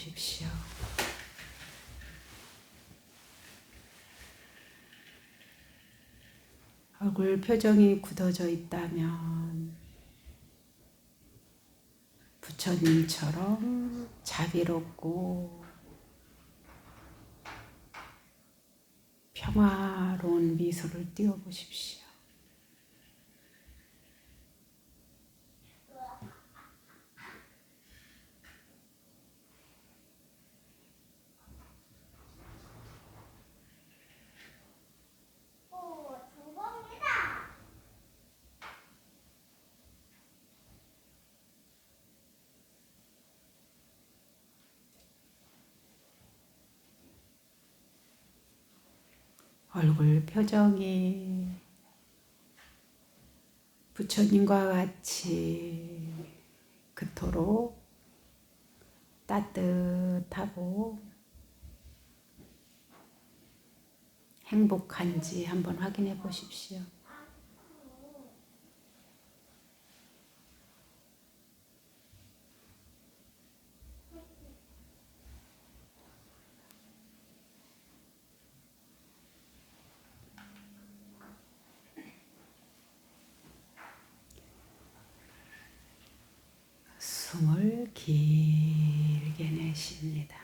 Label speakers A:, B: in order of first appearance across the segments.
A: 보십시오. 얼굴 표정이 굳어져 있다면 부처님처럼 자비롭고 평화로운 미소를 띄워 보십시오. 얼굴 표정이 부처님과 같이 그토록 따뜻하고 행복한지 한번 확인해 보십시오. 숨을 길게 내쉽니다.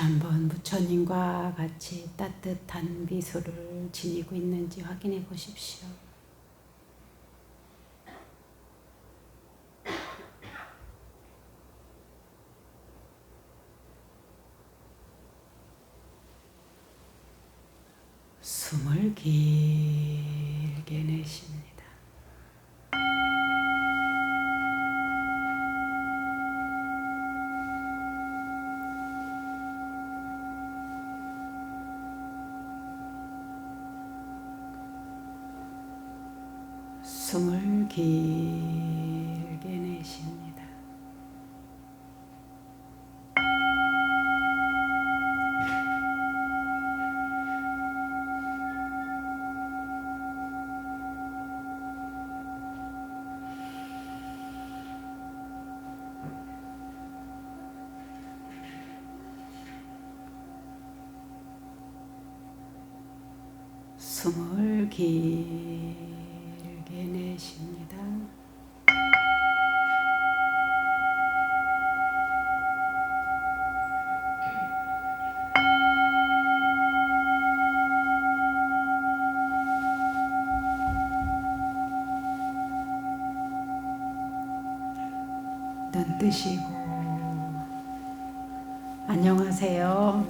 A: 한번 부처님과 같이 따뜻한 미소를 지니고 있는지 확인해 보십시오. 숨을 길게 내쉽니다. 숨을 길게 내쉽니다. 눈 뜨시고 안녕하세요.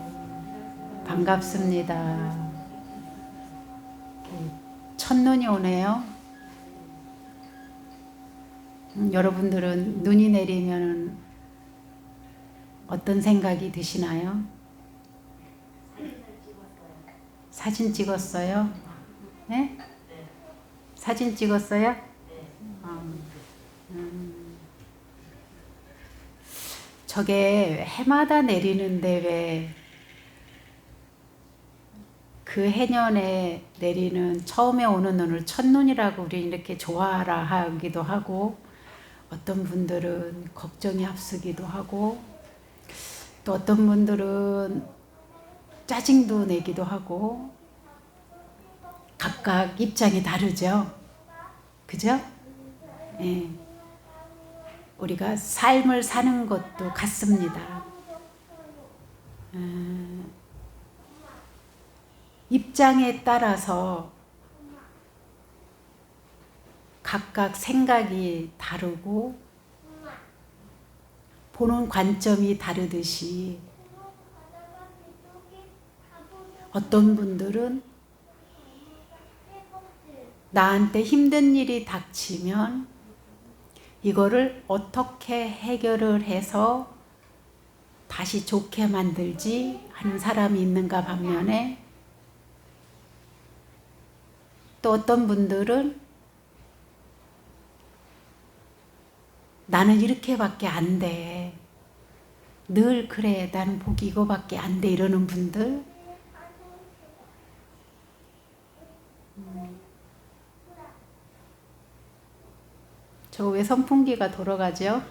A: 반갑습니다. 첫눈이 오네요. 음, 여러분들은 눈이 내리면 어떤 생각이 드시나요? 사진 찍었어요? 네? 사진 찍었어요? 아, 음. 저게 해마다 내리는데 왜 그 해년에 내리는 처음에 오는 눈을 첫눈이라고 우리 이렇게 좋아라 하기도 하고 어떤 분들은 걱정이 앞서기도 하고 또 어떤 분들은 짜증도 내기도 하고 각각 입장이 다르죠. 그죠? 예. 우리가 삶을 사는 것도 같습니다. 음, 입장에 따라서 각각 생각이 다르고 보는 관점이 다르듯이 어떤 분들은 나한테 힘든 일이 닥치면 이거를 어떻게 해결을 해서 다시 좋게 만들지 하는 사람이 있는가 반면에 또 어떤 분들은 나는 이렇게밖에 안 돼. 늘 그래. 나는 복이 이거밖에 안 돼. 이러는 분들. 저 왜 선풍기가 돌아가죠?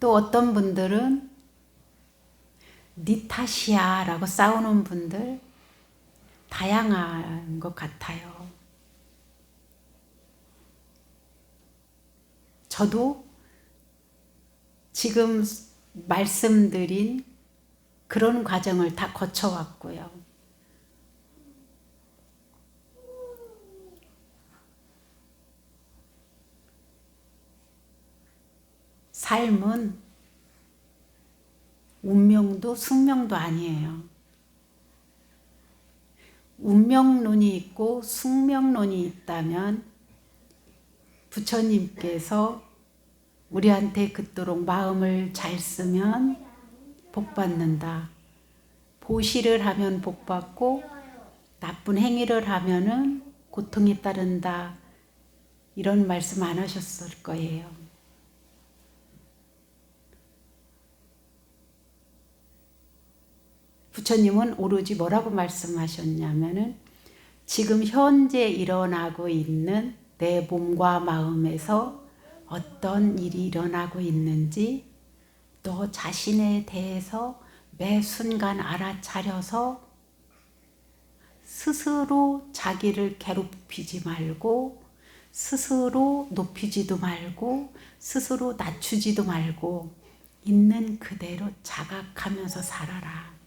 A: 또 어떤 분들은 니 탓이야 라고 싸우는 분들 다양한 것 같아요. 저도 지금 말씀드린 그런 과정을 다 거쳐왔고요. 삶은 운명도 숙명도 아니에요. 운명론이 있고 숙명론이 있다면 부처님께서 우리한테 그토록 마음을 잘 쓰면 복 받는다. 보시를 하면 복 받고 나쁜 행위를 하면은 고통이 따른다. 이런 말씀 안 하셨을 거예요. 부처님은 오로지 뭐라고 말씀하셨냐면은 지금 현재 일어나고 있는 내 몸과 마음에서 어떤 일이 일어나고 있는지 너 자신에 대해서 매 순간 알아차려서 스스로 자기를 괴롭히지 말고 스스로 높이지도 말고 스스로 낮추지도 말고 있는 그대로 자각하면서 살아라.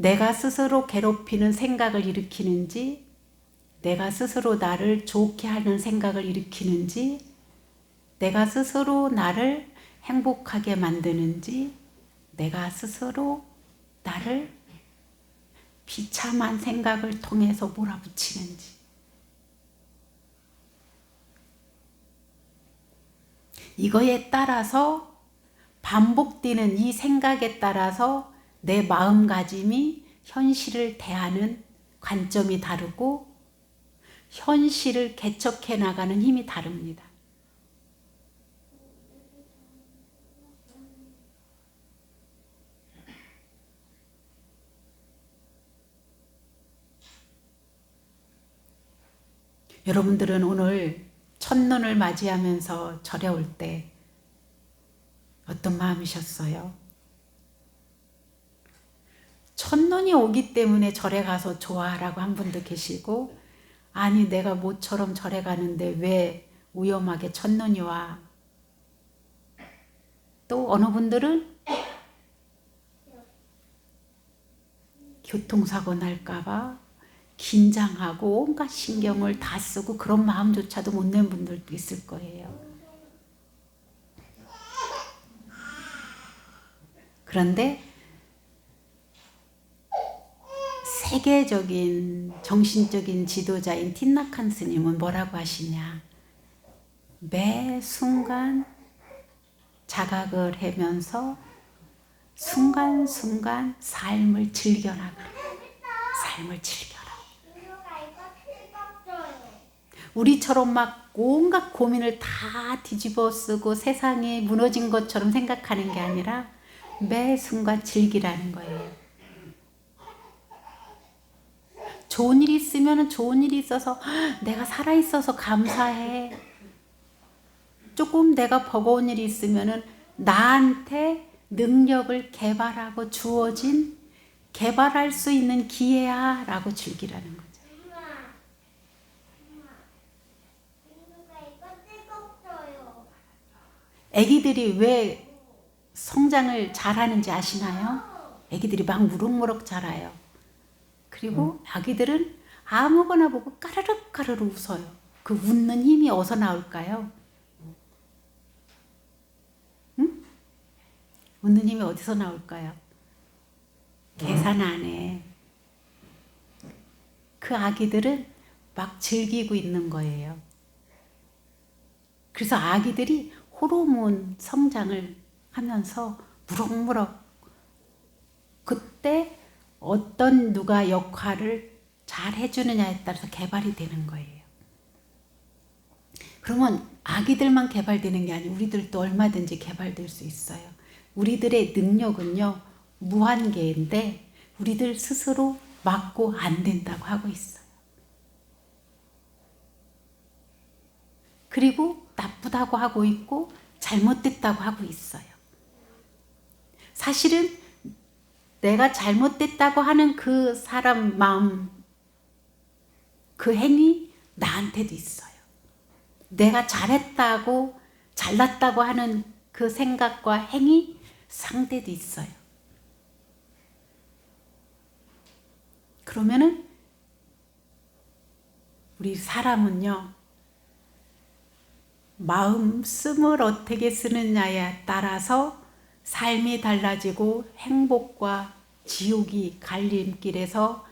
A: 내가 스스로 괴롭히는 생각을 일으키는지, 내가 스스로 나를 좋게 하는 생각을 일으키는지, 내가 스스로 나를 행복하게 만드는지, 내가 스스로 나를 비참한 생각을 통해서 몰아붙이는지. 이거에 따라서 반복되는 이 생각에 따라서 내 마음가짐이 현실을 대하는 관점이 다르고 현실을 개척해 나가는 힘이 다릅니다. 여러분들은 오늘 첫눈을 맞이하면서 절에 올 때 어떤 마음이셨어요? 첫눈이 오기 때문에 절에 가서 좋아라고 한 분도 계시고 아니 내가 모처럼 절에 가는데 왜 위험하게 첫눈이 와? 또 어느 분들은 교통사고 날까봐 긴장하고 온갖 신경을 다 쓰고 그런 마음조차도 못 낸 분들도 있을 거예요. 그런데 세계적인 정신적인 지도자인 틴나칸 스님은 뭐라고 하시냐? 매 순간 자각을 하면서 순간순간 삶을 즐겨나가. 삶을 즐겨라. 우리처럼 막 온갖 고민을 다 뒤집어 쓰고 세상이 무너진 것처럼 생각하는 게 아니라 매 순간 즐기라는 거예요. 좋은 일이 있으면 좋은 일이 있어서 내가 살아 있어서 감사해. 조금 내가 버거운 일이 있으면 나한테 능력을 개발하고 주어진 개발할 수 있는 기회야 라고 즐기라는 거죠. 아기들이 왜 성장을 잘하는지 아시나요? 아기들이 막 무럭무럭 자라요. 그리고 아기들은 아무거나 보고 까르륵 까르르 웃어요. 그 웃는 힘이 어디서 나올까요? 응? 웃는 힘이 어디서 나올까요? 계산 안 해. 그 아기들은 막 즐기고 있는 거예요. 그래서 아기들이 호르몬 성장을 하면서 무럭무럭 그때 어떤 누가 역할을 잘 해주느냐에 따라서 개발이 되는 거예요. 그러면 아기들만 개발되는 게 아니고 우리들도 얼마든지 개발될 수 있어요. 우리들의 능력은요, 무한계인데 우리들 스스로 막고 안 된다고 하고 있어요. 그리고 나쁘다고 하고 있고 잘못됐다고 하고 있어요. 사실은 내가 잘못됐다고 하는 그 사람 마음, 그 행위 나한테도 있어요. 내가 잘했다고, 잘났다고 하는 그 생각과 행위 상대도 있어요. 그러면은 우리 사람은요, 마음 씀을 어떻게 쓰느냐에 따라서 삶이 달라지고 행복과 지옥이 갈림길에서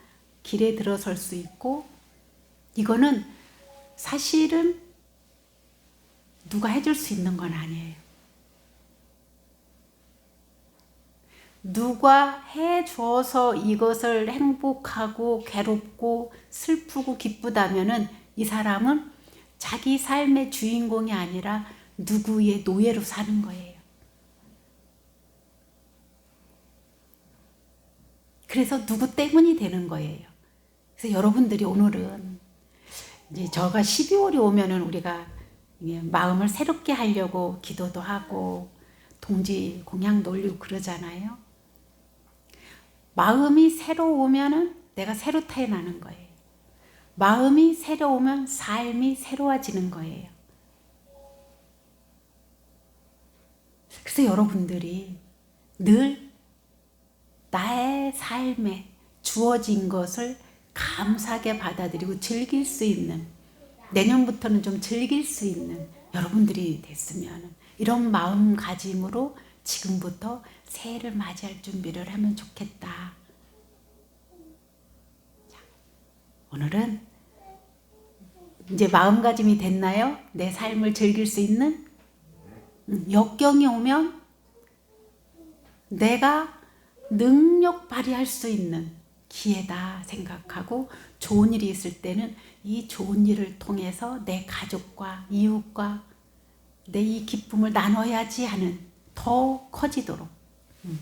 A: 길에 들어설 수 있고 이거는 사실은 누가 해줄 수 있는 건 아니에요. 누가 해줘서 이것을 행복하고 괴롭고 슬프고 기쁘다면은 이 사람은 자기 삶의 주인공이 아니라 누구의 노예로 사는 거예요. 그래서 누구 때문이 되는 거예요. 그래서 여러분들이 오늘은 이제 저가 12월이 오면은 우리가 마음을 새롭게 하려고 기도도 하고 동지 공양도 올리고 그러잖아요. 마음이 새로 오면은 내가 새로 태어나는 거예요. 마음이 새로우면 삶이 새로워지는 거예요. 그래서 여러분들이 늘 나의 삶에 주어진 것을 감사하게 받아들이고 즐길 수 있는 내년부터는 좀 즐길 수 있는 여러분들이 됐으면 이런 마음가짐으로 지금부터 새해를 맞이할 준비를 하면 좋겠다. 자, 오늘은 이제 마음가짐이 됐나요? 내 삶을 즐길 수 있는 음, 역경이 오면 내가 능력 발휘할 수 있는 기회다 생각하고 좋은 일이 있을 때는 이 좋은 일을 통해서 내 가족과 이웃과 내 이 기쁨을 나눠야지 하는 더 커지도록. 음,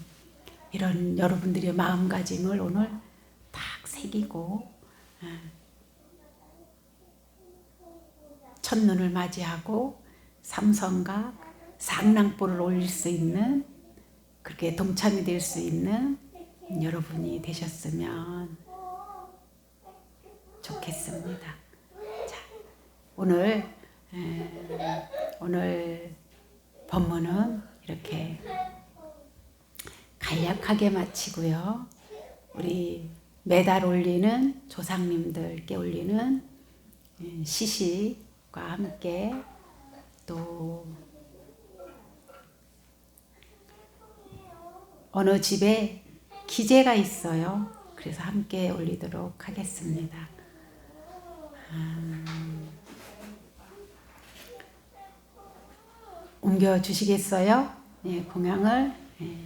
A: 이런 여러분들의 마음가짐을 오늘 딱 새기고 아, 첫눈을 맞이하고 삼성각 상랑볼을 올릴 수 있는 그렇게 동참이 될 수 있는 여러분이 되셨으면 좋겠습니다. 자, 오늘 에, 오늘 본문은 이렇게 간략하게 마치고요. 우리 매달 올리는 조상님들께 올리는 에, 시식과 함께 또 어느 집에 기재가 있어요. 그래서 함께 올리도록 하겠습니다. 음, 옮겨 주시겠어요? 네, 공양을. 네.